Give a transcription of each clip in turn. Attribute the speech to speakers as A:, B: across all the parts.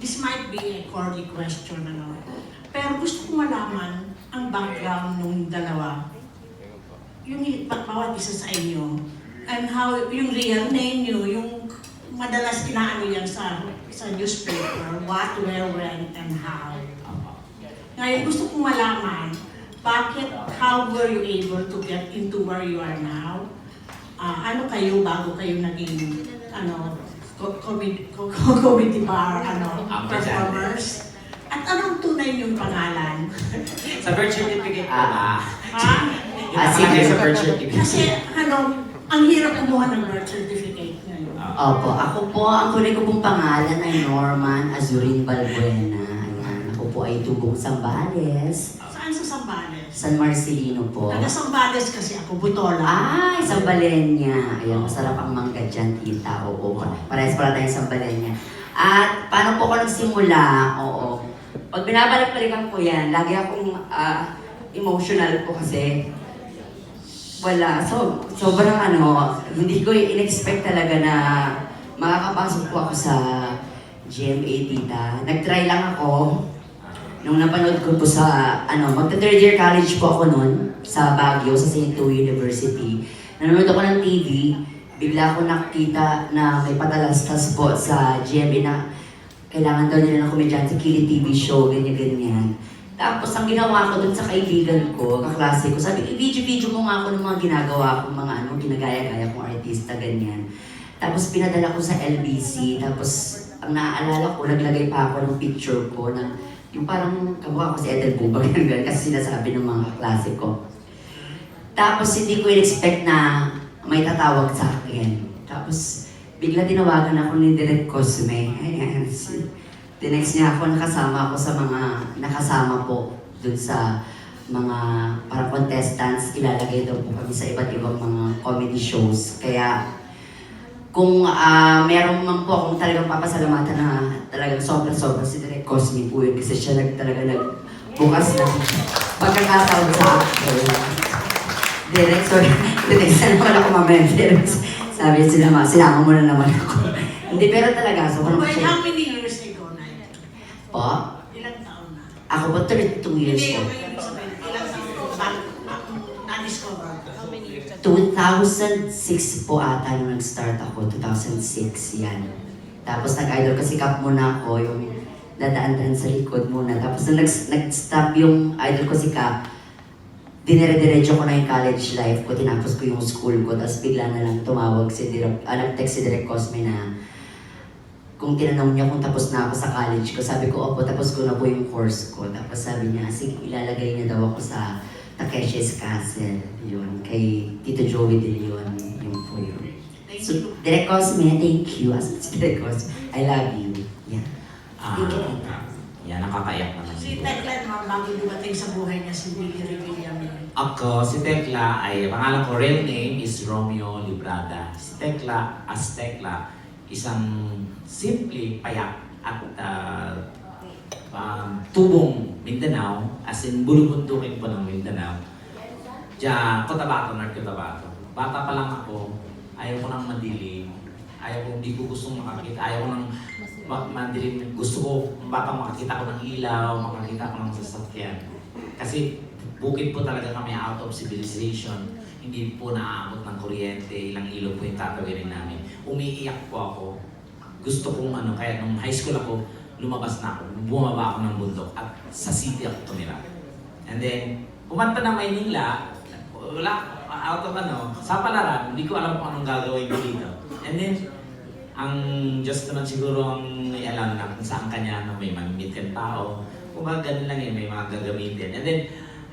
A: this might be a corny question, ano. Pero gusto ko malaman ang background ng dalawa. Yung bawat isa sa inyo. And how, yung real name nyo, yung madalas inaano yan sa, sa newspaper, what, where, when, and how. Ngayon, gusto kong malaman, bakit, how were you able to get into where you are now? Ah, ano kayo bago kayo naging, ano, comedy, co- co- comedy bar, ano,
B: Ah,
A: performers? At anong tunay niyong pangalan?
B: Sa birth certificate ko? Yung
C: Ah,
B: nakalagay
C: sige.
B: sa birth certificate.
A: Kasi, ano, ang hirap kumuha ng birth certificate ngayon.
B: Ah.
C: Opo, ako po, ang kulay ko pong pangalan ay Norman Azurin Balbuena. Ayan, ako po ay tubong Sambales,
A: Saan sa Sambales?
C: San Marcelino po.
A: Taga Sambales kasi ako, Butola.
C: Ay, Sambalenya. Ayan, masarap ang mangga dyan, tita. Oo, parehas pala tayong Sambalenya. At paano po ako nagsimula? Oo. Pag binabalik-balikan ko yan, lagi akong ah, emotional po kasi wala. So, sobrang ano, hindi ko in-expect talaga na makakapasok po ako sa GMA, tita. Nag-try lang ako. Nung napanood ko po sa, ano, magta-third year college po ako noon sa Baguio, sa St. Louis University. Nanonood ako ng TV, bigla ako nakita na may patalastas po sa GMA na kailangan daw nila ng komedyante, Kili TV show, ganyan-ganyan. Tapos ang ginawa ko dun sa kaibigan ko, kaklase ko, sabi, i-video-video mo nga ako ng mga ginagawa ko, mga ano, ginagaya-gaya kong artista, ganyan. Tapos pinadala ko sa LBC, tapos ang naaalala ko, naglagay pa ako ng picture ko na yung parang kamukha ko si Ethel Bumba, ganyan, kasi sinasabi ng mga klase ko. Tapos hindi ko in-expect na may tatawag sa akin. Tapos bigla tinawagan ako ni Direk Cosme. Ayan, Tinext niya ako, nakasama ako sa mga, nakasama po dun sa mga parang contestants. Ilalagay daw po kami sa iba't ibang mga comedy shows. Kaya kung ah meron man po akong talagang papasalamatan na talagang sobrang-sobrang si Direk Cosme po yun kasi siya nag, talaga nagbukas ng pagkakataon sa akin. Direk, sorry, Direk, sana naman ako mamaya, Direk. Sabi niya, sinama, sinama mo na naman ako. Hindi, pero talaga, sobrang
A: Wait,
C: siya.
A: how many years ago na yun?
C: Po,
A: Ilang taon na?
C: ako po 32 years
A: Hindi,
C: old.
A: yung ibig sabihin, ilang taon ko bago ako na-discover.
C: 2006 po ata nung nag-start ako, 2006 yan. Tapos nag-idol kasi kap muna ako, yung dadaan-daan sa likod muna. Tapos nung nag- nag-stop yung idol ko si Kap, dinire-diretso ko na yung college life ko, tinapos ko yung school ko, tapos bigla na lang tumawag si Direk, ah, nag-text si Direk Cosme na kung tinanong niya kung tapos na ako sa college ko, sabi ko, opo, tapos ko na po yung course ko. Tapos sabi niya, sige, ilalagay niya daw ako sa Takeshi's Castle. Yun, kay Tito Joey De Leon. So,
A: you.
C: Direk Cosme, thank you. As si Direk Cosme, I love you. Yeah.
B: Ah,
C: Thank you,
B: yan, nakakaiyak naman.
A: Si Tekla naman bago dumating sa buhay niya si Willie Revilla
B: Ako, si Tekla ay, pangalan ko, real name is Romeo Librada. Si Tekla, as Tekla, isang simple payak at ah, um, tubong Mindanao, as in bulubundukin po ng Mindanao. Diyan, Cotabato, North Cotabato. Bata pa lang ako, ayaw ko nang madilim. Ayaw ko, hindi ko gustong makakita. Ayaw ko nang ma- madilim. Gusto ko, baka makakita ko ng ilaw, makakita ko ng sasakyan. Kasi bukid po talaga kami out of civilization. Hindi po naaabot ng kuryente, ilang ilog po yung tatawirin namin. Umiiyak po ako. Gusto kong ano, kaya nung high school ako, lumabas na ako, bumaba ako ng bundok at sa city ako tumira. And then, pumunta na Maynila, wala, out of ano, sa palaran, hindi ko alam kung anong gagawin ko dito. And then, ang Diyos naman siguro ang may alam na kung saan kanya na may mamimit kang tao. Kung ba ganun lang yun, may mga gagamitin. And then,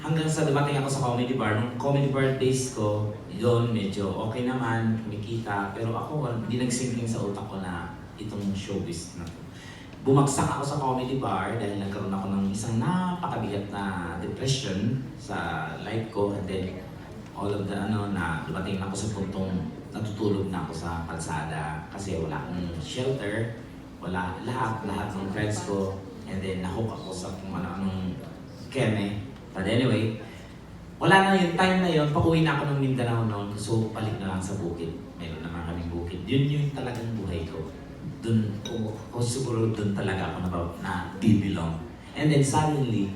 B: hanggang sa dumating ako sa comedy bar, nung comedy bar days ko, yun, medyo okay naman, kumikita. Pero ako, hindi nagsinking sa utak ko na itong showbiz na to. Bumagsak ako sa comedy bar dahil nagkaroon ako ng isang napakabigat na depression sa life ko. And then, all of the ano na dumating na ako sa puntong natutulog na ako sa kalsada kasi wala akong shelter, wala lahat, lahat ng friends ko, and then nahook ako sa kung ano anong keme. But anyway, wala na yung time na yun, pauwi na ako ng Mindanao noon, so balik na lang sa bukid. Meron naman kaming bukid. Yun yung talagang buhay ko. dun, o, o siguro dun talaga ako na, na bibilong. And then suddenly,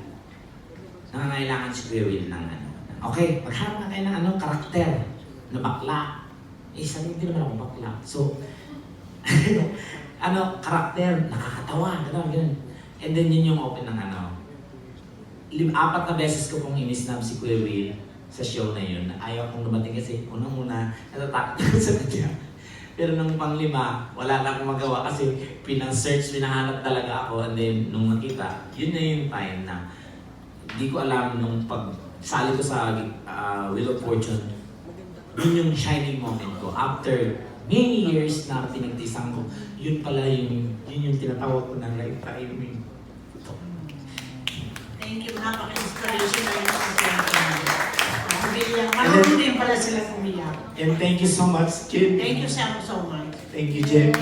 B: nangangailangan si Kuya Will ng ano. Okay, maghanap na tayo ng ano, karakter na bakla. Eh, sabi hindi naman ako bakla. So, ano, karakter, nakakatawa, gano'n, gano'n. And then yun yung open ng ano. Lim, apat na beses ko pong inisnab si Kuya Will sa show na yun. Ayaw kong dumating kasi unang-una, natatakot ako sa kanya. Pero nung panglima, wala na akong magawa kasi pinang-search, pinahanap talaga ako. And then, nung nakita, yun na yung time na hindi ko alam nung pag sali ko sa uh, Wheel of Fortune, yun yung shining moment ko. After many years na pinagtisan ko, yun pala yung, yun yung tinatawag ko na lifetime. Ito.
A: Thank you, napaka-inspirational Umiyak. Marunong din pala sila umiyak.
D: And thank you so much, Jim.
A: Thank you so, so much.
D: Thank you, Jim.